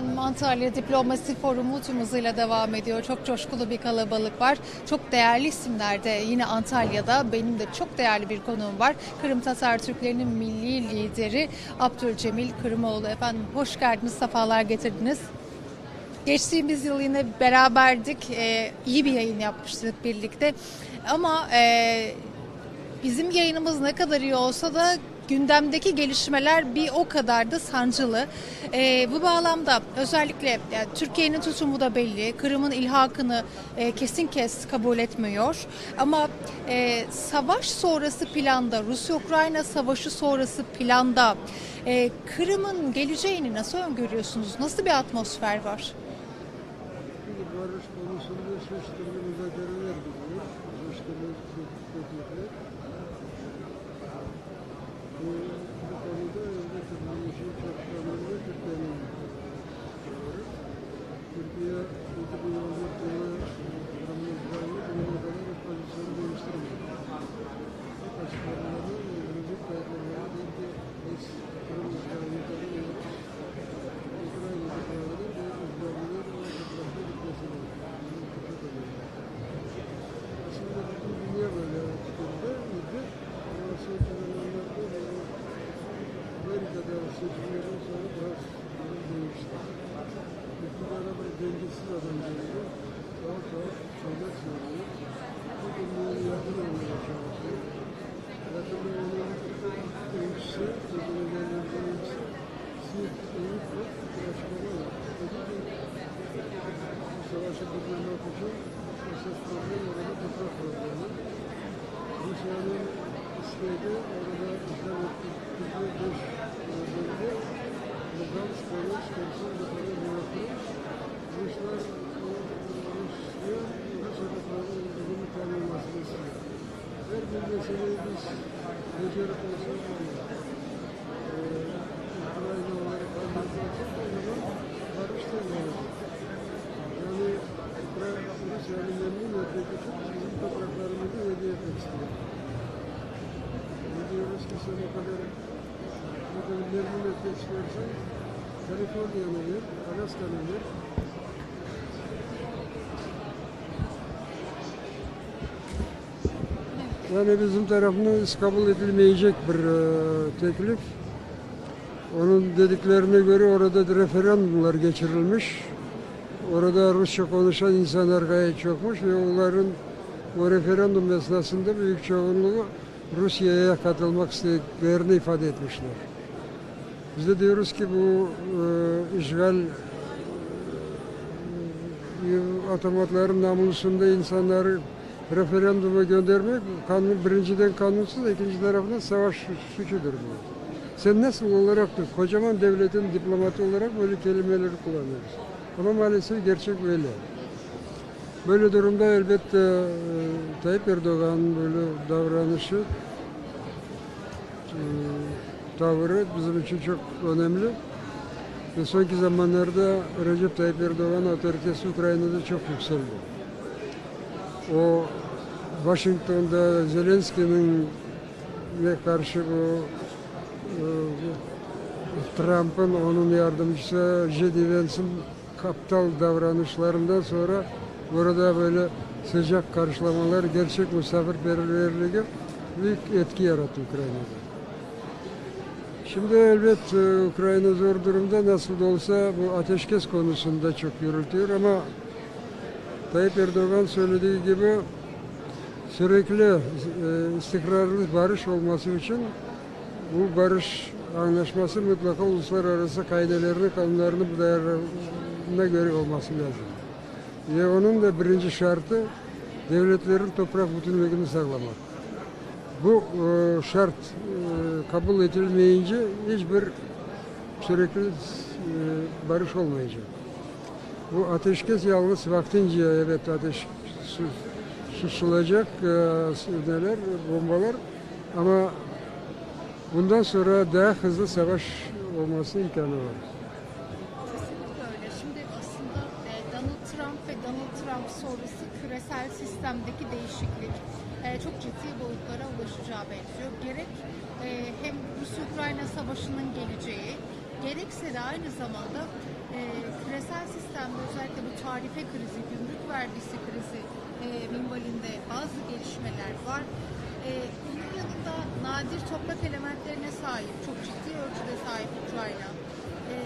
Efendim Antalya Diplomasi Forumu tüm hızıyla devam ediyor. Çok coşkulu bir kalabalık var. Çok değerli isimler de yine Antalya'da. Benim de çok değerli bir konuğum var. Kırım Tatar Türklerinin milli lideri Abdülcemil Kırımoğlu. Efendim hoş geldiniz, sefalar getirdiniz. Geçtiğimiz yıl yine beraberdik. Ee, iyi bir yayın yapmıştık birlikte. Ama e, bizim yayınımız ne kadar iyi olsa da gündemdeki gelişmeler bir o kadar da sancılı. Ee, bu bağlamda özellikle yani Türkiye'nin tutumu da belli. Kırım'ın ilhakını e, kesin kes kabul etmiyor. Ama e, savaş sonrası planda, Rusya-Ukrayna savaşı sonrası planda e, Kırım'ın geleceğini nasıl öngörüyorsunuz? Nasıl bir atmosfer var? Şimdi barış konusunda çeşitli müzakere gidiyor. Çeşitli teklifler. Bu, bu konuda elbette bu işin çok önemli Türkiye'nin var. Türkiye 2014 yılı Ramazan'ı bugüne kadar pozisyonu değiştirmedi. Açıklamaları Recep Tayyip Erdoğan dedi ki biz Kırım İslamiyetleri yapıyoruz. Ukrayna'da böyle bir uzmanlığı ve toprakta gitmesi lazım. Bunun çok önemli. Aslında bütün dünya böyle fikirde idi. Ama son dönemlerde bu Amerika'da seçimlerden sonra biraz durum değişti. İktidara bir dengesiz adam geliyor. Tuhaf tuhaf şeyler söylüyor. Bu dünyaya yakın olmaya çalışıyor. Yakın olmanın ölçüsü, sözüne gelen ölçüsü, Siirt Eyüp ve bir açıklama yaptı. Dedi ki, bu savaşı durdurmak için esas problem orada toprak problemi. Rusya'nın isteği orada işgal ettikleri beş bölge Lugansk, Donetsk, Kherson, Zaporojye yapıyor. Ruslar Rusya, Rus hedeflerinin ilgini tanınmasını istiyor. Her bir meseleyi biz olur. Ee, Ukrayna olarak halledecek o zaman olacak. Yani Ukrayna, Rusya'nın memnun etmek için bizim topraklarımızı hediye etmek istiyor. Ne diyoruz ki sen o kadar bu kadar memnun etmek istiyorsan Kaliforniya'nı ver, Alaska'nı ver, Yani bizim tarafımız kabul edilmeyecek bir e, teklif. Onun dediklerine göre orada da referandumlar geçirilmiş. Orada Rusça konuşan insanlar gayet çokmuş ve onların o referandum esnasında büyük çoğunluğu Rusya'ya katılmak istediklerini ifade etmişler. Biz de diyoruz ki bu e, işgal e, otomatların namusunda insanları referanduma göndermek kanun, birinciden kanunsuz, ikinci tarafından savaş su- suçudur bu. Sen nasıl olarak da kocaman devletin diplomatı olarak böyle kelimeleri kullanıyorsun. Ama maalesef gerçek böyle. Böyle durumda elbette e, Tayyip Erdoğan'ın böyle davranışı, e, tavrı bizim için çok önemli. Ve sonki zamanlarda Recep Tayyip Erdoğan otoritesi Ukrayna'da çok yükseldi. O Washington'da Zelenski'nin ve karşı bu Trump'ın onun yardımcısı J.D. Vance'ın kaptal davranışlarından sonra burada böyle sıcak karşılamalar, gerçek misafirperverliği büyük etki yarattı Ukrayna'da. Şimdi elbet e, Ukrayna zor durumda nasıl da olsa bu ateşkes konusunda çok yürütüyor ama Tayyip Erdoğan söylediği gibi sürekli e, istikrarlı barış olması için bu barış anlaşması mutlaka uluslararası kaidelerini, kanunlarını değerlerine göre olması lazım. Ve onun da birinci şartı devletlerin toprak bütünlüğünü sağlamak. Bu e, şart e, kabul edilmeyince hiçbir sürekli barış olmayacak. Bu ateşkes yalnız vaktince evet ateş su, susulacak e, neler bombalar ama bundan sonra daha hızlı savaş olması imkanı var. Şimdi aslında e, Donald Trump ve Donald Trump sonrası küresel sistemdeki değişiklik e, çok ciddi boyutlara ulaşacağı benziyor. Gerek e, hem Rusya-Ukrayna savaşının geleceği, gerekse de aynı zamanda e, tarife krizi, gümrük vergisi krizi e, minvalinde bazı gelişmeler var. E, bunun yanında nadir toprak elementlerine sahip, çok ciddi ölçüde sahip Ukrayna. E,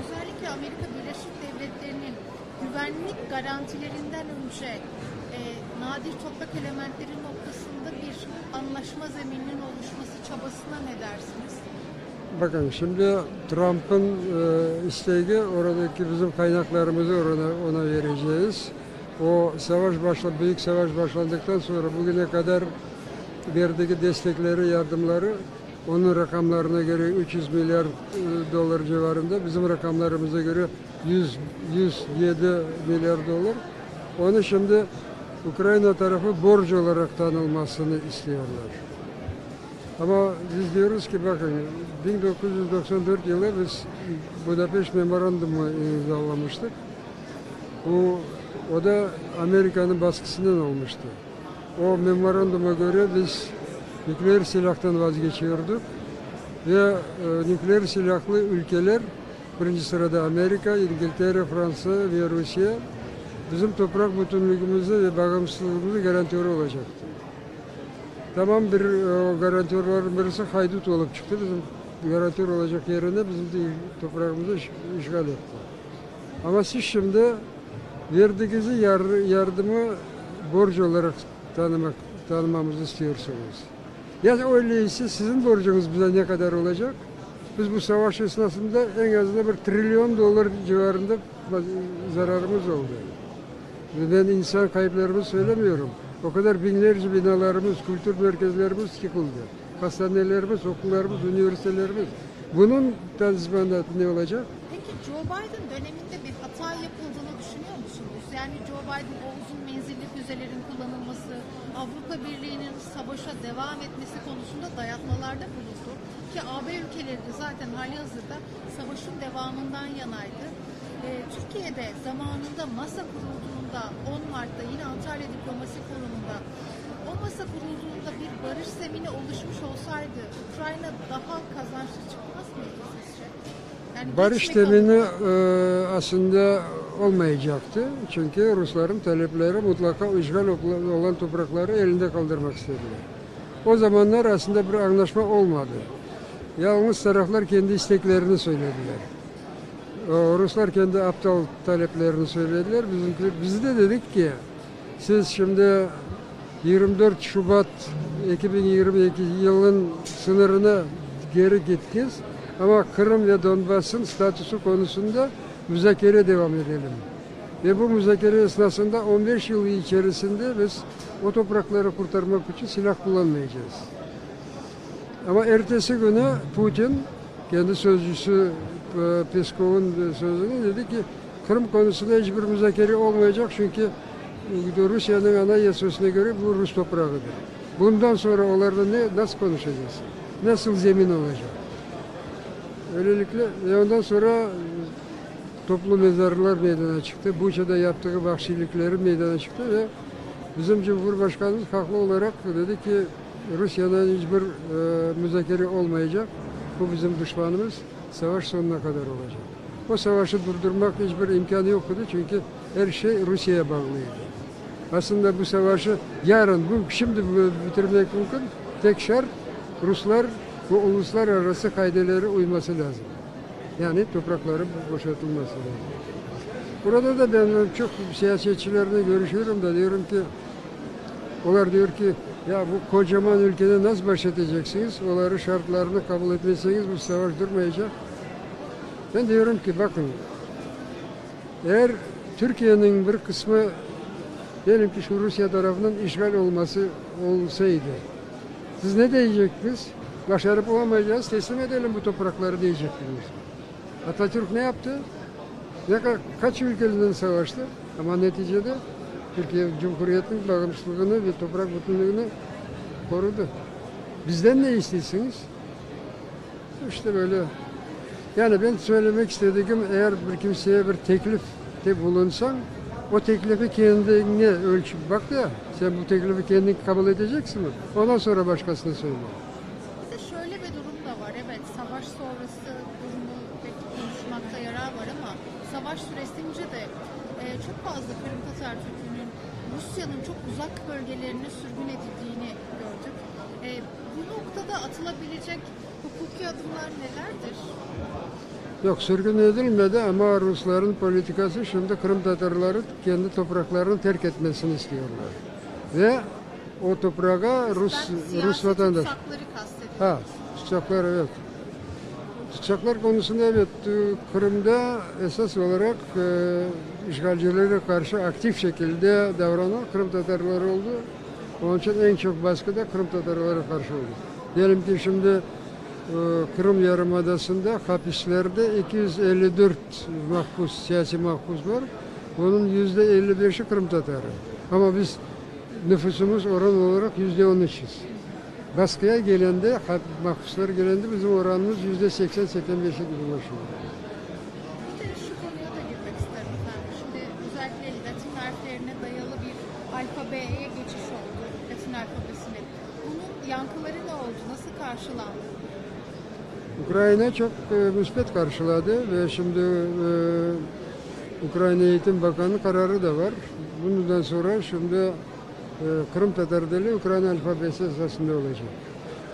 özellikle Amerika Birleşik Devletleri'nin güvenlik garantilerinden önce e, nadir toprak elementleri noktasında bir anlaşma zemininin oluşması çabasına ne dersiniz? Bakın şimdi Trump'ın e, isteği oradaki bizim kaynaklarımızı ona, ona vereceğiz. O savaş başla büyük savaş başlandıktan sonra bugüne kadar verdiği destekleri, yardımları onun rakamlarına göre 300 milyar e, dolar civarında, bizim rakamlarımıza göre 100 107 milyar dolar. Onu şimdi Ukrayna tarafı borç olarak tanılmasını istiyorlar. Ama biz diyoruz ki bakın 1994 yılı biz Budapeşt Memorandumu imzalamıştık. Bu o da Amerika'nın baskısından olmuştu. O memoranduma göre biz nükleer silahtan vazgeçiyorduk ve e, nükleer silahlı ülkeler birinci sırada Amerika, İngiltere, Fransa ve Rusya bizim toprak bütünlüğümüzü ve bağımsızlığımızı garantörü olacaktı. Tamam bir e, o garantörlerin birisi haydut olup çıktı. Bizim garantör olacak yerine bizim de toprağımızı iş- işgal etti. Ama siz şimdi verdiğiniz yar- yardımı borç olarak tanımak, tanımamızı istiyorsunuz. Ya öyleyse sizin borcunuz bize ne kadar olacak? Biz bu savaş esnasında en azından bir trilyon dolar civarında zararımız oldu. Ve Ben insan kayıplarımı söylemiyorum. O kadar binlerce binalarımız, kültür merkezlerimiz yıkıldı. Hastanelerimiz, okullarımız, üniversitelerimiz. Bunun tazminatı ne olacak? Peki Joe Biden döneminde bir hata yapıldığını düşünüyor musunuz? Yani Joe Biden o uzun menzilli füzelerin kullanılması, Avrupa Birliği'nin savaşa devam etmesi konusunda dayatmalarda bulundu. Ki AB ülkeleri zaten hali hazırda savaşın devamından yanaydı. Ee, Türkiye'de zamanında masa kurulduğunda 10 Mart'ta yine Antalya Diplomasi Forumu'nda o masa kurulduğunda bir barış zemini oluşmuş olsaydı Ukrayna daha kazançlı çıkmaz mıydı sizce? Yani Barış temini e, aslında olmayacaktı. Çünkü Rusların talepleri mutlaka işgal olan toprakları elinde kaldırmak istediler. O zamanlar aslında bir anlaşma olmadı. Yalnız taraflar kendi isteklerini söylediler. O Ruslar kendi aptal taleplerini söylediler. Bizimki, biz de dedik ki siz şimdi 24 Şubat 2022 yılın sınırına geri gittiniz ama Kırım ve Donbas'ın statüsü konusunda müzakere devam edelim. Ve bu müzakere esnasında 15 yıl içerisinde biz o toprakları kurtarmak için silah kullanmayacağız. Ama ertesi günü Putin kendi sözcüsü Peskov'un sözünü dedi ki Kırım konusunda hiçbir müzakere olmayacak çünkü e, Rusya'nın anayasasına göre bu Rus toprağıdır. Bundan sonra onlarla ne nasıl konuşacağız? Nasıl zemin olacak? Öylelikle ve ondan sonra e, toplu mezarlar meydana çıktı. Buça'da yaptığı vahşilikleri meydana çıktı ve bizim Cumhurbaşkanımız haklı olarak dedi ki Rusya'dan hiçbir e, müzakere olmayacak. Bu bizim düşmanımız. Savaş sonuna kadar olacak. O savaşı durdurmak hiçbir imkanı yoktu çünkü her şey Rusya'ya bağlıydı. Aslında bu savaşı yarın, bu şimdi bitirmek mümkün. Tek şart Ruslar bu uluslararası kaidelere uyması lazım. Yani toprakları boşaltılması lazım. Burada da ben çok siyasetçilerle görüşüyorum da diyorum ki onlar diyor ki ya bu kocaman ülkede nasıl baş edeceksiniz? Onları şartlarını kabul etmezseniz bu savaş durmayacak. Ben diyorum ki bakın eğer Türkiye'nin bir kısmı diyelim ki şu Rusya tarafından işgal olması olsaydı siz ne diyecektiniz? Başarıp olamayacağız, teslim edelim bu toprakları diyecektiniz. Atatürk ne yaptı? Ne ka- kaç ülkelerden savaştı? Ama neticede Türkiye Cumhuriyeti'nin bağımsızlığını ve toprak bütünlüğünü korudu. Bizden ne istiyorsunuz? İşte böyle. Yani ben söylemek istediğim eğer bir kimseye bir teklifte bulunsan o teklifi kendine ölçüp bak da sen bu teklifi kendin kabul edeceksin mi? Ondan sonra başkasına söyle. Şöyle bir durum da var. Evet savaş sonrası durumu pek konuşmakta yarar var ama savaş süresince de e, çok fazla Kırım Tatar Türk'ünün Rusya'nın çok uzak bölgelerine sürgün edildiğini gördük. E, bu noktada atılabilecek hukuki adımlar nelerdir? Yok sürgün edilmedi ama Rusların politikası şimdi Kırım Tatarları kendi topraklarını terk etmesini istiyorlar. Ve o toprağa Rus Rus vatandaş. Ha, sıcaklar evet. Sıcaklar konusunda evet e, Kırım'da esas olarak e, işgalcilere karşı aktif şekilde davranan Kırım Tatarları oldu. Onun için en çok baskı da Kırım Tatarlara karşı oldu. Diyelim ki şimdi e, Kırım Yarımadası'nda hapislerde 254 mahpus, siyasi mahpus var. Bunun yüzde 55'i Kırım Tatarı. Ama biz nüfusumuz oran olarak yüzde 13'üz. Baskıya gelende, mahpuslar gelende bizim oranımız yüzde 80-85'e gibi ulaşıyor. Bir de şu konuya da girmek isterim efendim. Şimdi özellikle Latin harflerine dayalı bir alfabeye geçiş oldu. Latin alfabesine. Bunun yankıları ne oldu? Nasıl karşılandı? Ukrayna çok e, müspet karşıladı ve şimdi e, Ukrayna Eğitim Bakanı kararı da var. Bundan sonra şimdi Kırım Tatar dili Ukrayna alfabesi esasında olacak.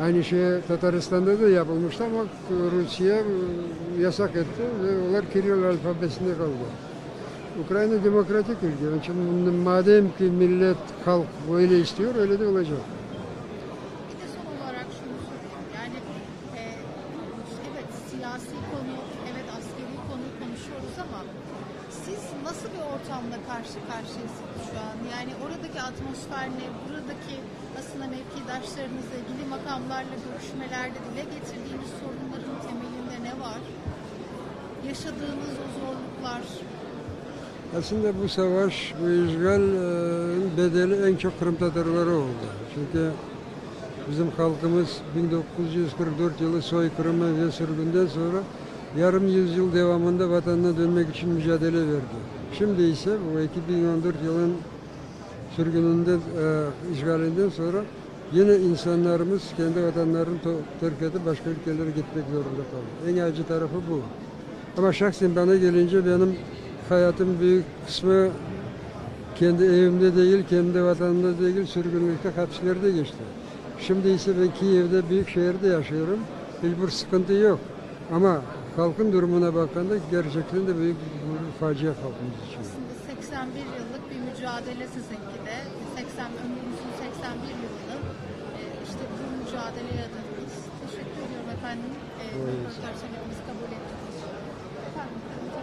Aynı şey Tataristan'da da yapılmıştı ama Rusya e, yasak etti ve onlar Kiril alfabesinde kaldı. Ukrayna demokratik ülke. Onun için madem ki millet, halk böyle istiyor öyle de olacak. Bir de. Yani e, evet siyasi konu, evet askeri konu konuşuyoruz ama siz nasıl bir ortamla karşı karşıyasınız şu an? Yani oradaki atmosfer ne? Buradaki aslında mevkidaşlarınızla ilgili makamlarla görüşmelerde dile getirdiğiniz sorunların temelinde ne var? Yaşadığınız o zorluklar, Aslında bu savaş, bu işgal e, bedeli en çok Kırım Tatarları oldu. Çünkü bizim halkımız 1944 yılı soykırımı ve sürgünden sonra yarım yüzyıl devamında vatanına dönmek için mücadele verdi. Şimdi ise bu 2014 yılın sürgününden, e, işgalinden sonra yine insanlarımız kendi vatanlarını terk edip başka ülkelere gitmek zorunda kaldı. En acı tarafı bu. Ama şahsen bana gelince benim hayatım büyük kısmı kendi evimde değil, kendi vatanımda değil, sürgünlükte, hapislerde geçti. Şimdi ise ben Kiev'de, büyük şehirde yaşıyorum. Bir sıkıntı yok. Ama halkın durumuna bakanda gerçekten de büyük bir facia halkımız için. aslında 81 yıllık bir mücadele sizinki de. 80 ömrümüzün 81 yılını e, işte bu mücadeleye adadınız. Teşekkür ediyorum efendim. E, Buyurun. röportaj kabul ettiniz. Efendim, Kırmızı